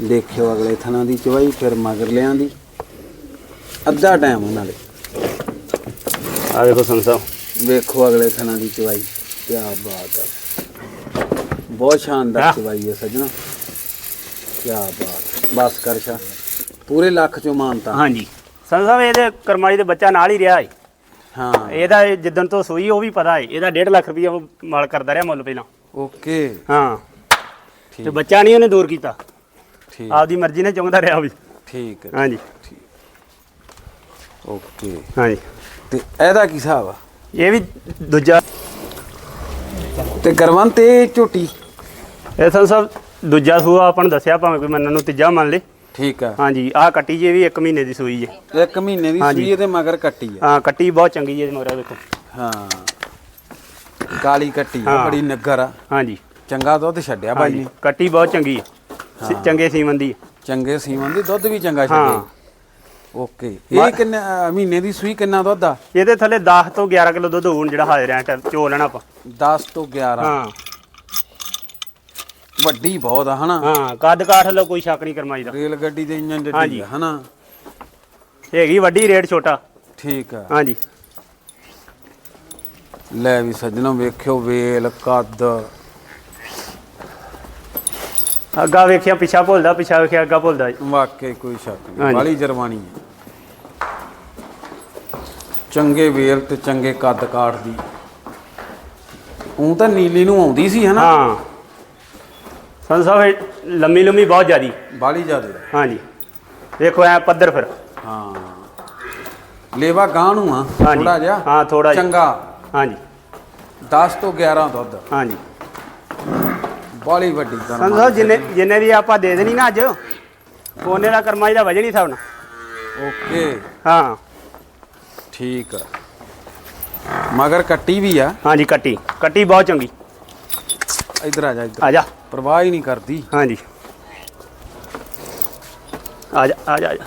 Speaker 1: ਦੇਖਿਓ ਅਗਲੇ ਥਣਾ ਦੀ ਚਵਾਈ ਫਿਰ ਮਗਰ ਲਿਆਂ ਦੀ ਅੱਧਾ ਟਾਈਮ ਉਹਨਾਂ ਦੇ।
Speaker 2: ਆ ਵੇਖੋ ਸੰਤ ਸਾਹਿਬ।
Speaker 1: ਵੇਖੋ ਅਗਲੇ ਥਣਾ ਦੀ ਚਵਾਈ ਕੀ ਬਾਤ ਆ। ਬਹੁਤ ਸ਼ਾਨਦਾਰ। ਚਵਾਈ ਹੈ ਸੱਜਣੋ। ਕੀ ਬਾਤ। ਬਸ ਕਰ ਸ਼ਾ ਪੂਰੇ ਲੱਖ ਚੋਂ ਮਾਨਤਾ।
Speaker 2: ਹਾਂਜੀ। ਸੰਤ ਸਾਹਿਬ ਇਹਦੇ ਕਰਮਾਲੀ ਦੇ ਬੱਚਾ ਨਾਲ ਹੀ ਰਿਹਾ ਏ।
Speaker 1: ਹਾਂ।
Speaker 2: ਇਹਦਾ ਇਹ ਜਿੱਦਣ ਤੋਂ ਸੂਈ ਉਹ ਵੀ ਪਤਾ ਏ। ਇਹਦਾ 1.5 ਲੱਖ ਰੁਪਇਆ ਮਾਲ ਕਰਦਾ ਰਿਹਾ ਮੁੱਲ ਪਹਿਲਾਂ।
Speaker 1: ਓਕੇ।
Speaker 2: ਹਾਂ। ਤੇ ਬੱਚਾ ਨਹੀਂ ਉਹਨੇ ਦੂਰ ਕੀਤਾ।
Speaker 1: ਠੀਕ।
Speaker 2: ਆਪਦੀ ਮਰਜ਼ੀ ਨਾਲ ਚਾਹੁੰਦਾ ਰਿਹਾ ਉਹ ਵੀ।
Speaker 1: ਠੀਕ ਹੈ
Speaker 2: ਹਾਂਜੀ।
Speaker 1: ਓਕੇ।
Speaker 2: ਹਾਂਜੀ।
Speaker 1: ਤੇ ਇਹਦਾ ਕੀ ਹਿਸਾਬ ਆ?
Speaker 2: ਇਹ ਵੀ ਦੂਜਾ
Speaker 1: ਤੇ ਗਰਵਨ ਤੇ ਝੋਟੀ?
Speaker 2: ਇਹ ਸੰਤ ਸਾਹਿਬ ਦੂਜਾ ਸੂਆ ਆਪਾਂ ਨੂੰ ਦੱਸਿਆ ਭਾਵੇਂ ਕੋਈ ਮੰਨਣ ਨੂੰ ਤੀਜਾ ਮੰਨ ਲੇ।
Speaker 1: ਠੀਕ ਆ।
Speaker 2: ਹਾਂਜੀ ਆਹ ਕੱਟੀ ਜੇ ਵੀ 1 ਮਹੀਨੇ ਦੀ ਸੂਈ ਜੇ।
Speaker 1: ਇੱਕ ਮਹੀਨੇ ਦੀ
Speaker 2: ਹਾਂਜੀ।
Speaker 1: ਸੂਈ ਇਹਦੇ ਮਗਰ ਕੱਟੀ ਆ।
Speaker 2: ਹਾਂ ਕੱਟੀ ਬਹੁਤ ਚੰਗੀ ਜੇ ਮੋਰਾ ਵੇਖੋ
Speaker 1: ਹਾਂ। ਕਾਲੀ ਕੱਟੀ ਆ
Speaker 2: ਹਾਂ।
Speaker 1: ਬੜੀ ਨਗਰ ਆ।
Speaker 2: ਹਾਂਜੀ।
Speaker 1: ਚੰਗਾ ਦੁੱਧ ਛੱਡਿਆ ਬਾਈ
Speaker 2: ਹਾਂਜੀ
Speaker 1: ਨੇ।
Speaker 2: ਕੱਟੀ ਬਹੁਤ ਚੰਗੀ ਹੈ। ਚੰਗੇ ਸੀਮਨ ਦੀ ਹੈ।
Speaker 1: ਚੰਗੇ ਸੀਮਨ ਦੀ ਦੁੱਧ ਵੀ ਚੰਗਾ
Speaker 2: ਹਾਂ।
Speaker 1: ਛੱਡਿਆ ਓਕੇ। ਇਹ ਕਿੰਨੇ ਅ, ਮਹੀਨੇ ਦੀ ਸੂਈ ਕਿੰਨਾ ਦੁੱਧ ਆ?
Speaker 2: ਇਹਦੇ ਥੱਲੇ 10 ਤੋਂ 11 ਕਿਲੋ ਦੁੱਧ ਹੋਣ ਜਿਹੜਾ ਹਾਜ਼ਰ ਹੈ ਚੋ ਲੈਣਾ ਆਪਾਂ।
Speaker 1: 10 ਤੋਂ 11
Speaker 2: ਹਾਂ।
Speaker 1: ਵੱਡੀ ਬਹੁਤ ਆ ਹਨਾ?
Speaker 2: ਹਾਂ ਕੱਦ ਕਾਠ ਲੋ ਕੋਈ ਸ਼ੱਕ ਨਹੀਂ ਕਰਮਾਈ ਦਾ।
Speaker 1: ਰੇਲ ਗੱਡੀ ਦੇ ਇੰਜਨ ਜੱਡੀ
Speaker 2: ਹਾਂਜੀ।
Speaker 1: ਆ ਹਨਾ?
Speaker 2: ਹੈਗੀ ਵੱਡੀ ਰੇਟ ਛੋਟਾ।
Speaker 1: ਠੀਕ ਆ।
Speaker 2: ਹਾਂਜੀ।
Speaker 1: ਲੈ ਵੀ ਸੱਜਣੋ ਵੇਖਿਓ ਵੇਲ ਕੱਦ।
Speaker 2: ਅੱਗਾ ਵੇਖਿਆ ਪਿੱਛਾ ਭੁੱਲਦਾ ਪਿੱਛਾ ਵੇਖਿਆ ਅੱਗਾ ਭੁੱਲਦਾ ਜੀ।
Speaker 1: ਵਾਕਈ ਕੋਈ ਸ਼ੱਕ ਨਹੀਂ
Speaker 2: ਹਾਂਜੀ।
Speaker 1: ਬਾਲੀ ਜਰਮਾਨੀ ਹੈ ਚੰਗੇ ਵੇਲ ਤੇ ਚੰਗੇ ਕੱਦ ਕਾਠ ਦੀ। ਉਹ ਤਾਂ ਨੀਲੀ ਨੂੰ ਆਉਂਦੀ ਸੀ ਹਨਾ?
Speaker 2: ਹਾਂ। ਸੰਤ ਸਾਹਿਬ ਲੰਮੀ ਲੰਮੀ ਬਹੁਤ ਜ਼ਿਆਦੀ।
Speaker 1: ਬਾਲੀ ਜ਼ਿਆਦੇ।
Speaker 2: ਹਾਂਜੀ। ਵੇਖੋ ਐ ਪੱਧਰ ਫਿਰ।
Speaker 1: ਹਾਂ। ਲੇਵਾ ਗਾਂ ਨੂੰ ਆ
Speaker 2: ਹਾਂਜੀ।
Speaker 1: ਥੋੜਾ ਜਿਹਾ।
Speaker 2: ਹਾਂ ਥੋੜਾ ਜਿਹਾ।
Speaker 1: ਚੰਗਾ।
Speaker 2: ਹਾਂਜੀ।
Speaker 1: 10 ਤੋਂ 11 ਦੁੱਧ।
Speaker 2: ਹਾਂਜੀ।
Speaker 1: ਬਾਲੀ ਵੱਡੀ
Speaker 2: ਸੰਤ ਸਾਹਿਬ ਜਿੰਨੇ ਜਿੰਨੇ ਦੀ ਆਪਾਂ ਦੇ ਦੇਣੀ ਨਾ ਅੱਜ ਉਹਨੇ ਦਾ ਕਰਮਾਈ ਦਾ ਵਜਨ ਹੀ ਨਾਲ।
Speaker 1: ਓਕੇ।
Speaker 2: ਹਾਂ।
Speaker 1: ਠੀਕ ਆ। ਮਗਰ ਕੱਟੀ ਵੀ ਆ।
Speaker 2: ਹਾਂਜੀ ਕੱਟੀ। ਕੱਟੀ ਬਹੁਤ ਚੰਗੀ।
Speaker 1: ਇਧਰ ਆ ਜਾ ਇਧਰ।
Speaker 2: ਆ ਜਾ।
Speaker 1: ਪਰਵਾਹ ਹੀ ਨਹੀਂ ਕਰਦੀ।
Speaker 2: ਹਾਂਜੀ। ਆ ਜਾ ਆ ਜਾ ਆ ਜਾ।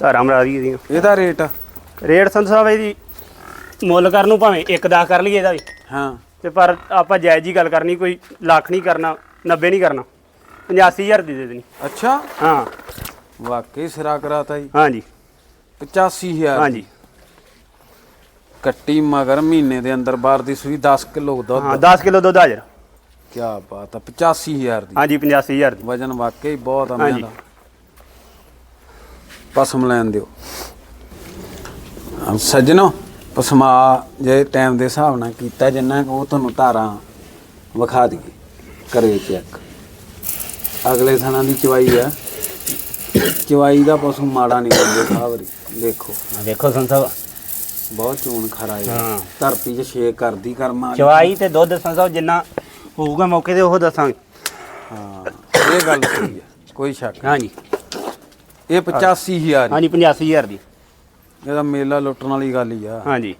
Speaker 2: ਧਾਰਾ ਮਰਾ ਦੀ ਇਹਦੀਆਂ।
Speaker 1: ਇਹਦਾ ਰੇਟ?
Speaker 2: ਰੇਟ ਸੰਤ ਸਾਹਿਬ ਇਹਦੀ ਮੁੱਲ ਕਰਨ ਨੂੰ ਭਾਵੇਂ ਇੱਕ ਦਾ ਕਰ ਲਈਏ ਇਹਦਾ ਵੀ।
Speaker 1: ਹਾਂ।
Speaker 2: ਤੇ ਪਰ ਆਪਾਂ ਜਾਇਜ਼ ਹੀ ਗੱਲ ਕਰਨੀ ਕੋਈ ਲੱਖ ਨਹੀਂ ਕਰਨਾ 90 ਨਹੀਂ ਕਰਨਾ। 85000 ਦੀ ਦੇ ਦੇਣੀ।
Speaker 1: ਅੱਛਾ?
Speaker 2: ਹਾਂ।
Speaker 1: ਵਾਕਈ ਸਿਰਾ ਕਰਾਤਾ ਜੀ।
Speaker 2: ਹਾਂਜੀ।
Speaker 1: 85000
Speaker 2: ਹਾਂਜੀ।
Speaker 1: ਕੱਟੀ ਮਗਰ ਮਹੀਨੇ ਦੇ ਅੰਦਰ ਬਾਹਰ ਦੀ ਸੂਈ 10 ਕਿਲੋ
Speaker 2: ਹਾਂ
Speaker 1: ਦੁੱਧ
Speaker 2: 10 ਕਿਲੋ ਦੁੱਧ ਹਾਜ਼ਰ
Speaker 1: ਕੀ ਬਾਤ ਆ 85000 ਦੀ।
Speaker 2: ਹਾਂਜੀ 85000 ਦੀ।
Speaker 1: ਵਜਨ ਵਾਕਈ ਬਹੁਤ ਆ
Speaker 2: ਹਾਂਜੀ।
Speaker 1: ਪਸਮ ਲੈਣ ਦਿਓ। ਸੱਜਣੋ ਪਸਮਾ ਜੇ ਟਾਈਮ ਦੇ ਹਿਸਾਬ ਨਾਲ ਕੀਤਾ ਜਿੰਨਾ ਉਹ ਤੁਹਾਨੂੰ ਧਾਰਾਂ ਵਿਖਾ ਦਈਏ। ਕਰੇ ਚੈੱਕ। ਅਗਲੇ ਥਾਂ ਦੀ ਚਵਾਈ ਆ। ਚਵਾਈ ਦਾ ਪਸ਼ੂ ਮਾੜਾ ਨਹੀਂ ਕਰਦੇ ਸਾਹਵਰੀ ਦੇਖੋ।
Speaker 2: ਵੇਖੋ ਸੰਤ ਸਾਹਿਬ।
Speaker 1: ਬਹੁਤ ਚੂਨ ਖਰਾ ਹੈ
Speaker 2: ਹਾਂ।
Speaker 1: ਧਰਤੀ 'ਚ ਛੇਕ ਕਰਦੀ ਕਰਮਾ
Speaker 2: ਚਵਾਈ ਤੇ ਦੁੱਧ ਸੰਤ ਸਾਹਿਬ ਜਿੰਨਾ ਹੋਊਗਾ ਮੌਕੇ ਤੇ ਉਹ ਦੱਸਾਂਗੇ।
Speaker 1: ਹਾਂ ਇਹ ਗੱਲ ਸਹੀ ਹੈ ਕੋਈ ਸ਼ੱਕ ਨਹੀਂ।
Speaker 2: ਹਾਂਜੀ।
Speaker 1: ਇਹ 85000
Speaker 2: ਹਾਂਜੀ 85000 ਦੀ।
Speaker 1: ਇਹਦਾ ਮੇਲਾ ਲੁੱਟਣ ਵਾਲੀ ਗੱਲ ਹੀ ਆ।
Speaker 2: ਹਾਂਜੀ।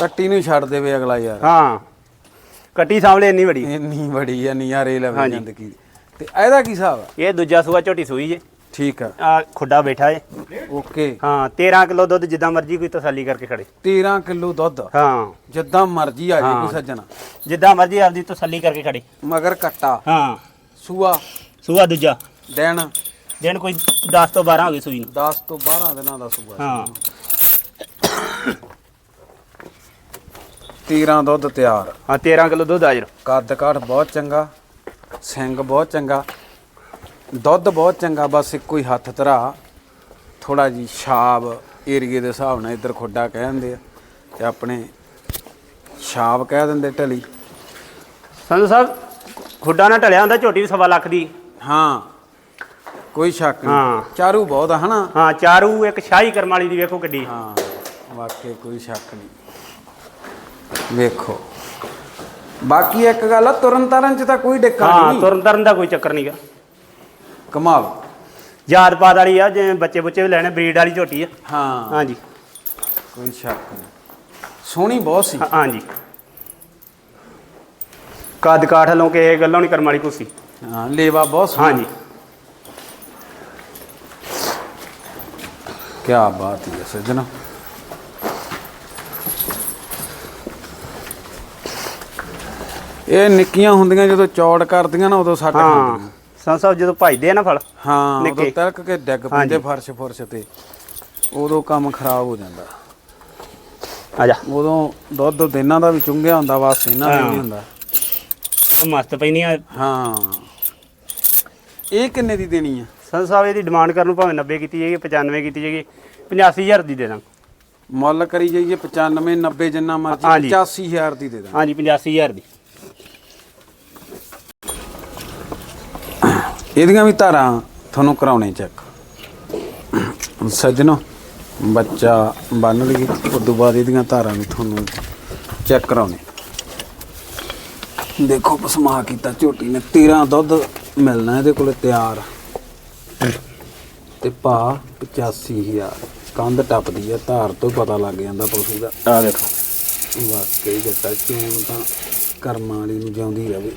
Speaker 1: ਕੱਟੀ ਨੂੰ ਛੱਡ ਦੇਵੇ ਅਗਲਾ ਯਾਰ।
Speaker 2: ਹਾਂ। ਕੱਟੀ ਸਾਹਮਣੇ ਇੰਨੀ ਵੱਡੀ।
Speaker 1: ਇੰਨੀ ਬੜੀ ਆ ਲਵੇ
Speaker 2: ਹਾਂਜੀ।
Speaker 1: ਜ਼ਿੰਦਗੀ ਦੀ। ਤੇ ਇਹਦਾ ਕੀ ਹਿਸਾਬ ਆ?
Speaker 2: ਇਹ ਦੂਜਾ ਸੂਆ ਝੋਟੀ ਸੂਈ ਜੇ।
Speaker 1: ਠੀਕ ਆ।
Speaker 2: ਆ ਖੁੱਡਾ ਬੈਠਾ ਏ।
Speaker 1: ਓਕੇ।
Speaker 2: ਹਾਂ 13 ਕਿਲੋ ਦੁੱਧ ਜਿੱਦਾਂ ਮਰਜ਼ੀ ਕੋਈ ਤਸੱਲੀ ਕਰਕੇ ਖੜੇ।
Speaker 1: 13 ਕਿਲੋ ਦੁੱਧ।
Speaker 2: ਹਾਂ।
Speaker 1: ਜਿੱਦਾਂ ਮਰਜ਼ੀ ਆ ਜੇ। ਕੋਈ ਸੱਜਣਾ।
Speaker 2: ਜਿੱਦਾਂ ਮਰਜ਼ੀ ਆਪਦੀ ਤਸੱਲੀ ਕਰਕੇ ਖੜੇ।
Speaker 1: ਮਗਰ ਕੱਟਾ।
Speaker 2: ਹਾਂ।
Speaker 1: ਸੂਆ।
Speaker 2: ਸੂਆ ਦੂਜਾ।
Speaker 1: ਦਿਨ।
Speaker 2: ਦਿਨ ਕੋਈ 10 ਤੋਂ 12 ਹੋ ਗਏ ਸੂਈ ਨੂੰ।
Speaker 1: 10 ਤੋਂ 12 ਦਿਨਾਂ ਦਾ ਸੂਆ।
Speaker 2: ਹਾਂ।
Speaker 1: 13 ਦੁੱਧ ਤਿਆਰ।
Speaker 2: ਹਾਂ 13 ਕਿਲੋ ਦੁੱਧ ਹਾਜ਼ਰ
Speaker 1: ਕੱਦ ਕਾਠ ਬਹੁਤ ਚੰਗਾ। ਸਿੰਘ ਬਹੁਤ ਚੰਗਾ ਦੁੱਧ ਬਹੁਤ ਚੰਗਾ ਬਸ ਇੱਕੋ ਹੀ ਹੱਥ ਧਰਾ। ਥੋੜਾ ਜੀ ਛਾਬ ਏਰੀਏ ਦੇ ਹਿਸਾਬ ਨਾਲ ਇੱਧਰ ਖੁੱਡਾ ਕਹਿ ਦਿੰਦੇ ਆ ਤੇ ਆਪਣੇ ਛਾਬ ਕਹਿ ਦਿੰਦੇ ਢਲੀ।
Speaker 2: ਸੰਧੂ ਸਾਹਿਬ ਖੁੱਡਾ ਨਾ ਢਲਿਆ ਹੁੰਦਾ ਝੋਟੀ ਵੀ ਸਵਾ ਲੱਖ ਦੀ।
Speaker 1: ਹਾਂ ਕੋਈ ਸ਼ੱਕ
Speaker 2: ਹਾਂ।
Speaker 1: ਨਹੀਂ ਚਾਰੂ ਬਹੁਤ ਆ ਹਨਾ?
Speaker 2: ਹਾਂ ਚਾਰੂ ਇੱਕ ਸ਼ਾਹੀ ਕਰਮ ਵਾਲੀ ਦੀ ਵੇਖੋ ਕਿੱਡੀ।
Speaker 1: ਹਾਂ ਵਾਕਈ ਕੋਈ ਸ਼ੱਕ ਨਹੀਂ। ਵੇਖੋ। ਬਾਕੀ ਇੱਕ ਗੱਲ ਆ ਤੁਰਨ ਤਾਰਨ ਚ ਤਾਂ ਕੋਈ ਡਿੱਕਾ
Speaker 2: ਹਾਂ
Speaker 1: ਨਹੀਂ।
Speaker 2: ਤੁਰਨ ਤਰਨ ਦਾ ਕੋਈ ਚੱਕਰ ਨਹੀਂਗਾ
Speaker 1: ਕਮਾਲ।
Speaker 2: ਯਾਦ ਪਾਦ ਵਾਲੀ ਆ ਜਿਵੇਂ ਬੱਚੇ ਬੁੱਚੇ ਵੀ ਲੈਣੇ ਬਰੀਡ ਵਾਲੀ ਝੋਟੀ ਆ।
Speaker 1: ਹਾਂ।
Speaker 2: ਹਾਂਜੀ।
Speaker 1: ਕੋਈ ਸ਼ੱਕ ਨਹੀਂ। ਸੋਹਣੀ ਬਹੁਤ ਸੀ।
Speaker 2: ਹਾਂ- ਹਾਂਜੀ। ਕੱਦ ਕਾਠ ਵੱਲੋਂ ਕਿ ਇਹ ਗੱਲੋਂ ਨਹੀਂ ਕਰਮ ਵਾਲੀ ਕੁਸੀ
Speaker 1: ਹਾਂ ਲੇਵਾ ਬਹੁਤ ਸੋਹਣਾ।
Speaker 2: ਹਾਂਜੀ।
Speaker 1: ਕੀ ਬਾਤ ਹੈ ਸੱਜਣਾ ਇਹ ਨਿੱਕੀਆਂ ਹੁੰਦੀਆਂ ਜਦੋਂ ਚੌੜ ਕਰਦੀਆਂ ਨਾ ਉਦੋਂ ਸੱਟ
Speaker 2: ਹਾਂ
Speaker 1: ਖਾਂਦੀਆਂ
Speaker 2: ਸੰਤ ਸਾਹਿਬ ਜਦੋਂ ਭਜਦੇ ਆ ਨਾ ਫਲ
Speaker 1: ਹਾਂ ਉਦੋਂ
Speaker 2: ਨਿੱਕੇ।
Speaker 1: ਤਲਕ ਕੇ ਡਿੱਗ ਪੈਂਦੇ। ਫਰਸ਼ ਫੁਰਸ਼ ਤੇ। ਉਦੋਂ ਕੰਮ ਖਰਾਬ ਹੋ ਜਾਂਦਾ।
Speaker 2: ਆ ਜਾ।
Speaker 1: ਉਦੋਂ ਦੁੱਧ ਇਹਨਾਂ ਦਾ ਵੀ ਚੁੰਗਿਆ ਹੁੰਦਾ ਵਾਸ ਇਹਨਾਂ ਦਾ ਵੀ
Speaker 2: ਹਾਂ।
Speaker 1: ਹੁੰਦਾ।
Speaker 2: ਇਹ ਮਸਤ ਪੈਣੀਆਂ
Speaker 1: ਹਾਂ। ਇਹ ਕਿੰਨੇ ਦੀ ਦੇਣੀ ਆ?
Speaker 2: ਸੰਤ ਸਾਹਿਬ ਇਹਦੀ ਡਿਮਾਂਡ ਕਰਨ ਨੂੰ ਭਾਵੇਂ 90 ਕੀਤੀ ਜਾਏਗੀ 95 ਕੀਤੀ ਜਾਏਗੀ 85000 ਦੀ ਦੇ ਦਾਂ
Speaker 1: ਮੁੱਲ ਕਰੀ ਜਾਈਏ 95 90 ਜਿੰਨਾ ਮਰਜ਼ੀ
Speaker 2: ਹਾਂਜੀ।
Speaker 1: 85000 ਦੀ ਦੇ ਦਾਂ
Speaker 2: ਹਾਂਜੀ 85000 ਦੀ।
Speaker 1: ਇਹਦੀਆਂ ਵੀ ਧਾਰਾਂ ਤੁਹਾਨੂੰ ਕਰਾਉਣੇ ਚੈੱਕ ਸੱਜਣੋ ਬੱਚਾ ਬੰਨ ਲਈ ਉਸ ਤੋਂ ਬਾਅਦ ਇਹਦੀਆਂ ਧਾਰਾਂ ਵੀ ਤੁਹਾਨੂੰ ਚੈੱਕ ਕਰਾਉਣੇ। ਦੇਖੋ ਪਸਮਾ ਕੀਤਾ ਝੋਟੀ ਨੇ 13 ਦੁੱਧ ਮਿਲਣਾ ਇਹਦੇ ਕੋਲੇ ਤਿਆਰ। ਤੇ ਭਾ 85000 ਕੰਧ ਟੱਪਦੀ ਆ ਧਾਰ ਤੋਂ ਪਤਾ ਲੱਗ ਜਾਂਦਾ ਪਸ਼ੂ ਦਾ।
Speaker 2: ਆ ਦੇਖੋ।
Speaker 1: ਵਾਕਈ ਜੱਟਾ ਚੂਣ ਤਾਂ ਕਰਮਾਂ ਵਾਲੀ ਨੂੰ ਜਿਉਂਦੀ ਰਵੇ।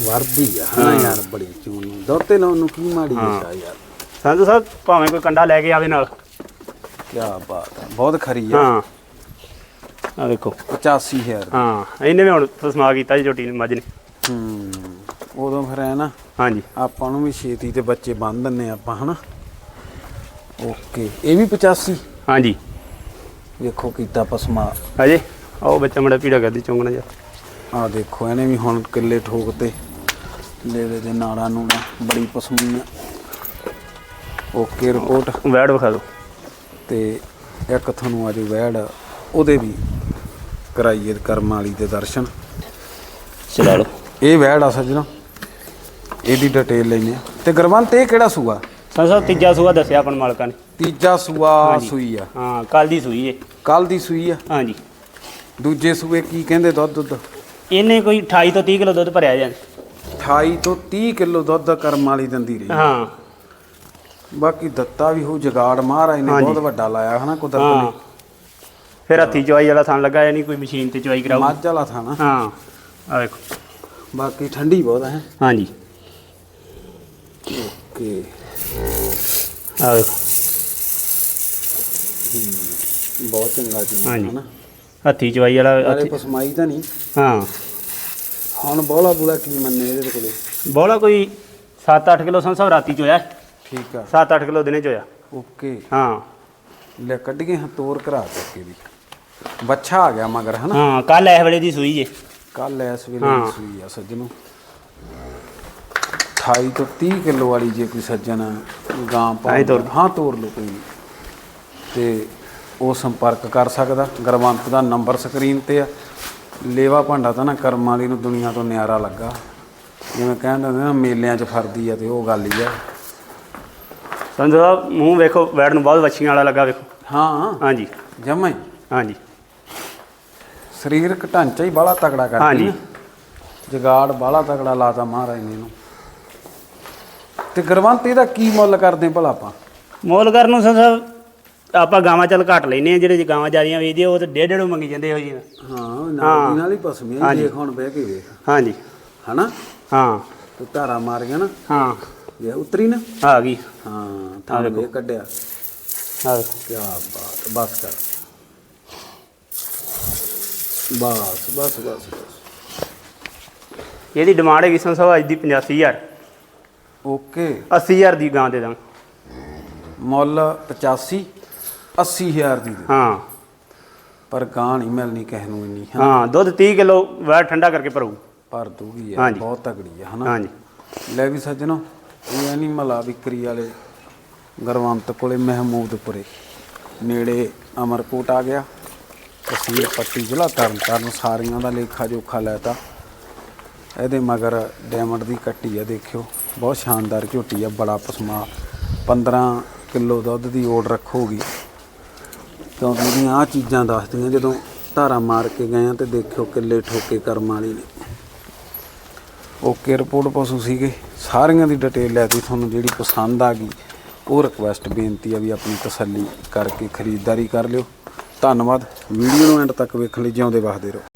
Speaker 1: ਵਰਦੀ ਆ। ਹਾਂ ਯਾਰ ਬੜੀ ਚੂਣ ਨੂੰ। ਦੋਤੇ ਲਾਉਣ ਨੂੰ ਕੀ ਮਾੜੀ ਦਿਸ਼ਾ ਯਾਰ।
Speaker 2: ਸੰਤ ਸਾਹਿਬ ਭਾਵੇਂ ਕੋਈ ਕੰਡਾ ਲੈ ਕੇ ਆਵੇ ਨਾਲ।
Speaker 1: ਕੀ ਬਾਤ ਹੈ ਬਹੁਤ ਖਰੀ ਆ।
Speaker 2: ਹਾਂ। ਆ ਦੇਖੋ।
Speaker 1: 85000
Speaker 2: ਹਾਂ ਇਹਨੇ ਵੀ ਹੁਣ ਫਸਮਾ ਕੀਤਾ ਜੀ ਝੋਟੀ ਨੇ ਮੱਝ ਨੇ।
Speaker 1: ਹੂੰ ਉਦੋਂ ਫਿਰ ਐ ਨਾ
Speaker 2: ਹਾਂਜੀ।
Speaker 1: ਆਪਾਂ ਨੂੰ ਵੀ ਛੇਤੀ ਤੇ ਬੱਚੇ ਬੰਨ ਦਿੰਨੇ ਆਪਾਂ ਹਨਾ? ਓਕੇ ਇਹ ਵੀ 85
Speaker 2: ਹਾਂਜੀ।
Speaker 1: ਵੇਖੋ ਕੀਤਾ ਪਸਮਾ
Speaker 2: ਅਜੇ ਆਓ ਬੱਚਾ ਮੜਾ ਪੀੜਾ ਕਰਦੀ ਚੁੰਗਣਾ ਜਾ
Speaker 1: ਆ ਦੇਖੋ ਇਹਨੇ ਵੀ ਹੁਣ ਕਿੱਲੇ ਠੋਕ ਤੇ ਲੇਵੇ ਦੇ ਨਾੜਾਂ ਨੂੰ ਬੜੀ ਪਸਮੀ ਆ। ਓਕੇ ਰਿਪੋਰਟ
Speaker 2: ਵੈੜ ਵਿਖਾ ਦਿਓ।
Speaker 1: ਤੇ ਇੱਕ ਤੁਹਾਨੂੰ ਅੱਜ ਵੈੜ ਉਹਦੇ ਵੀ ਕਰਾਈਏ ਕਰਮ ਵਾਲੀ ਦੇ ਦਰਸ਼ਨ।
Speaker 2: ਚਲਾ ਲਓ।
Speaker 1: ਇਹ ਵੈੜ ਆ ਸੱਜਣਾ ਇਹਦੀ ਡਿਟੇਲ ਲੈਨੇ ਆ। ਤੇ ਗਰਵੰਤ ਇਹ ਕਿਹੜਾ ਸੂਆ?
Speaker 2: ਸਾਹਿਬ ਤੀਜਾ ਸੂਆ ਦੱਸਿਆ ਆਪਣ ਮਾਲਕਾਂ ਨੇ।
Speaker 1: ਤੀਜਾ ਸੂਆ। ਸੂਈ ਆ।
Speaker 2: ਹਾਂ ਕੱਲ ਦੀ ਸੂਈ ਏ।
Speaker 1: ਕੱਲ ਦੀ ਸੂਈ ਆ।
Speaker 2: ਹਾਂਜੀ।
Speaker 1: ਦੂਜੇ ਸੂਏ ਕੀ ਕਹਿੰਦੇ ਦੁੱਧ ਦੁੱਧ
Speaker 2: ਇਹਨੇ ਕੋਈ 28 ਤੋਂ 30 ਕਿਲੋ ਦੁੱਧ ਭਰਿਆ ਜਾਂ?
Speaker 1: 28 ਤੋਂ 30 ਕਿਲੋ ਦੁੱਧ ਕਰਮ ਵਾਲੀ ਦਿੰਦੀ ਰਹੀ।
Speaker 2: ਹਾਂ।
Speaker 1: ਬਾਕੀ ਦਿੱਤਾ ਵੀ ਹੋ ਜਗਾੜ ਮਹਾਰਾਜ ਨੇ
Speaker 2: ਹਾਂਜੀ।
Speaker 1: ਬਹੁਤ ਵੱਡਾ ਲਾਇਆ ਹਨਾ ਕੁਦਰਤ
Speaker 2: ਹਾਂ।
Speaker 1: ਨੇ
Speaker 2: ਫਿਰ ਹੱਥੀ ਚਵਾਈ ਵਾਲਾ ਥਣ ਲੱਗਾ ਨਹੀਂ ਕੋਈ ਮਸ਼ੀਨ ਤੇ ਚਵਾਈ ਕਰਾਊ
Speaker 1: ਮੱਝ ਵਾਲਾ ਥਾ ਨਾ।
Speaker 2: ਹਾਂ ਆ ਦੇਖੋ
Speaker 1: ਬਾਕੀ ਠੰਡੀ ਬਹੁਤ ਹੈ।
Speaker 2: ਹਾਂਜੀ।
Speaker 1: ਓਕੇ।
Speaker 2: ਆ ਦੇਖੋ
Speaker 1: ਬਹੁਤ ਚੰਗਾ ਜੀ
Speaker 2: ਹਾਂਜੀ।
Speaker 1: ਹਨਾ
Speaker 2: ਹੱਥੀ ਚਵਾਈ ਵਾਲਾ
Speaker 1: ਨਾਲੇ
Speaker 2: ਹੱਥੀ-
Speaker 1: ਪਸਮਾਈ ਤਾਂ ਨਹੀਂ।
Speaker 2: ਹਾਂ।
Speaker 1: ਹੁਣ ਬੋਲਾ ਬੁਲਾ ਕੀ ਮੰਨੇ ਇਹਦੇ ਕੋਲੇ?
Speaker 2: ਬੋਲਾ ਕੋਈ 7-8 ਕਿਲੋ ਸੰਸਾ ਰਾਤੀ ਚੋਇਆ।
Speaker 1: ਠੀਕ ਆ।
Speaker 2: 7-8 ਕਿਲੋ ਦਿਨੇ ਚੋਇਆ।
Speaker 1: ਓਕੇ।
Speaker 2: ਹਾਂ।
Speaker 1: ਲੈ ਕੱਢ ਗਏ ਹਾਂ ਤੋਰ ਕਰਾ ਚੱਕੇ ਦੀ ਬੱਚਾ ਆ ਗਿਆ ਮਗਰ ਹਨਾ?
Speaker 2: ਹਾਂ ਕੱਲ ਇਸ ਵੇਲੇ ਦੀ ਸੂਈ ਜੇ
Speaker 1: ਕੱਲ ਇਸ ਵੇਲੇ
Speaker 2: ਹਾਂ।
Speaker 1: ਦੀ ਸੂਈ ਆ ਸੱਜਣੋ। 28 ਤੋਂ 30 ਕਿਲੋ ਵਾਲੀ ਜੇ ਕੋਈ ਸੱਜਣ ਗਾਂ
Speaker 2: ਤਾਂ ਹੀ ਤੋਰ।
Speaker 1: ਪਾਉਂਦਾ ਹਾਂ ਤੋਰ ਲਓ ਕੋਈ। ਤੇ ਉਹ ਸੰਪਰਕ ਕਰ ਸਕਦਾ। ਗਰਵੰਤ ਦਾ ਨੰਬਰ ਸਕਰੀਨ ਤੇ ਆ। ਲੇਵਾ ਭਾਂਡਾ ਤਾਂ ਨਾ ਕਰਮ ਵਾਲੀ ਨੂੰ ਦੁਨੀਆ ਤੋਂ ਨਿਆਰਾ ਲੱਗਾ। ਜਿਵੇਂ ਕਹਿੰਦੇ ਨੇ ਨਾ ਮੇਲਿਆਂ 'ਚ ਫਰਦੀ ਆ ਤੇ ਉਹ ਗੱਲ ਹੀ ਆ।
Speaker 2: ਸੰਜੋ ਸਾਹਿਬ ਮੂੰਹ ਵੇਖੋ ਵੈੜ ਨੂੰ ਬਹੁਤ ਵੱਛੀਆਂ ਵਾਲਾ ਲੱਗਾ ਵੇਖੋ।
Speaker 1: ਹਾਂ।
Speaker 2: ਹਾਂਜੀ।
Speaker 1: ਜਮਾਂ ਹੀ।
Speaker 2: ਹਾਂਜੀ।
Speaker 1: ਸਰੀਰਕ ਢਾਂਚਾ ਹੀ ਬਾਹਲਾ ਤਗੜਾ ਕਰਦੀ
Speaker 2: ਹਾਂਜੀ।
Speaker 1: ਜਗਾੜ ਬਾਹਲਾ ਤਗੜਾ ਲਾਤਾ ਮਹਾਰਾਜ ਨੇ ਇਹਨੂੰ। ਤੇ ਗਰਵੰਤ ਇਹਦਾ ਕੀ ਮੁੱਲ ਕਰਦੇ ਭਲਾ ਆਪਾਂ?
Speaker 2: ਮੋਲ ਕਰਨ ਨੂੰ ਸਾਹਿਬ ਆਪਾਂ ਗਾਵਾਂ ਚੱਲ ਘੱਟ ਲੈਨੇ ਆ ਜਿਹੜੇ ਗਾਵਾਂ ਜਿਆਦੀਆਂ ਵੇਚਦੇ ਆ, ਉਹ ਤੇ ਡੇਢ ਡੇਢ ਮੰਗੀ ਜਾਂਦੇ ਹੋ ਜੀ।
Speaker 1: ਹਾਂ ਨਾਲ ਦੀ ਨਾਲ ਹੀ ਪਸਮੀਆਂ
Speaker 2: ਹਾਂਜੀ।
Speaker 1: ਦੇਖ ਹੁਣ ਬਹਿ ਕੇ ਵੇਖ।
Speaker 2: ਹਾਂਜੀ।
Speaker 1: ਹਨਾ?
Speaker 2: ਹਾਂ।
Speaker 1: ਤੂੰ ਧਾਰਾ ਨਾ।
Speaker 2: ਹਾਂ।
Speaker 1: ਜੇ ਉਤਰੀ ਨਾ।
Speaker 2: ਆ ਗਈ।
Speaker 1: ਹਾਂ ਤਾਂ ਵੇ ਕੱਢਿਆ।
Speaker 2: ਆ ਦੇਖੋ।
Speaker 1: ਕੀ ਬਾਤ ਬਸ ਕਰ। ਬਸ ਬਸ ਬਸ ਬਸ।
Speaker 2: ਇਹਦੀ ਡਿਮਾਂਡ ਹੈਗੀ ਸੰਜੋ ਸਾਹਿਬ ਅੱਜ ਦੀ 85000
Speaker 1: ਓਕੇ।
Speaker 2: 80000 ਦੀ ਗਾਂ ਦੇ ਦਾਂ
Speaker 1: ਮੁੱਲ 85 80000 ਦੀ ਦੇ।
Speaker 2: ਹਾਂ।
Speaker 1: ਪਰ ਗਾਂ ਨਹੀਂ ਮਿਲਣੀ ਕਿਸੇ ਨੂੰ ਇੰਨੀ
Speaker 2: ਹਾਂ ਦੁੱਧ 30 ਕਿਲੋ ਵੈੜ ਠੰਡਾ ਕਰਕੇ ਭਰੂ।
Speaker 1: ਭਰ ਦੂਗੀ ਯਾਰ
Speaker 2: ਹਾਂਜੀ।
Speaker 1: ਬਹੁਤ ਤਗੜੀ ਆ ਹਨਾ?
Speaker 2: ਹਾਂਜੀ।
Speaker 1: ਲੈ ਵੀ ਸੱਜਣੋ ਇਹ ਐਨੀਮਲ ਆ ਵਿਕਰੀ ਵਾਲੇ ਗਰਵੰਤ ਕੋਲੇ ਮਹਿਮੂਦਪੁਰੇ। ਨੇੜੇ ਅਮਰਕੋਟ ਆ ਗਿਆ। ਤਹਿਸੀਲ ਪੱਟੀ ਜ਼ਿਲ੍ਹਾ ਤਰਨਤਾਰਨ ਸਾਰੀਆਂ ਦਾ ਲੇਖਾ ਜੋਖਾ ਲੈਤਾ। ਇਹਦੇ ਮਗਰ ਡਾਇਮੰਡ ਦੀ ਕੱਟੀ ਆ ਦੇਖਿਓ। ਬਹੁਤ ਸ਼ਾਨਦਾਰ ਝੋਟੀ ਆ ਬੜਾ ਪਸਮਾ। 15 ਕਿਲੋ ਦੁੱਧ ਦੀ ਓੜ ਰੱਖੋਗੀ। ਕਿਉਂਕਿ ਇਹਦੀਆਂ ਆ ਚੀਜ਼ਾਂ ਦੱਸਦੀਆਂ ਜਦੋਂ ਧਾਰਾ ਮਾਰ ਕੇ ਗਏ ਆ ਤੇ ਦੇਖਿਓ ਕਿੱਲੇ ਠੋਕੇ ਕਰਮ ਵਾਲੀ ਨੇ। ਓਕੇ, ਰਿਪੋਰਟ ਪਸ਼ੂ ਸੀਗੇ। ਸਾਰੀਆਂ ਦੀ ਡਿਟੇਲ ਲੈ ਕੇ ਤੁਹਾਨੂੰ ਜਿਹੜੀ ਪਸੰਦ ਆ ਗਈ, ਉਹ ਰਿਕੁਐਸਟ ਬੇਨਤੀ ਆ ਵੀ ਆਪਣੀ ਤਸੱਲੀ ਕਰਕੇ ਖਰੀਦਦਾਰੀ ਕਰ ਲਿਓ। ਧੰਨਵਾਦ। ਵੀਡੀਓ ਨੂੰ ਐਂਡ ਤੱਕ ਵੇਖਣ ਲਈ ਜਿਉਂਦੇ ਵਸਦੇ ਰਹੋ।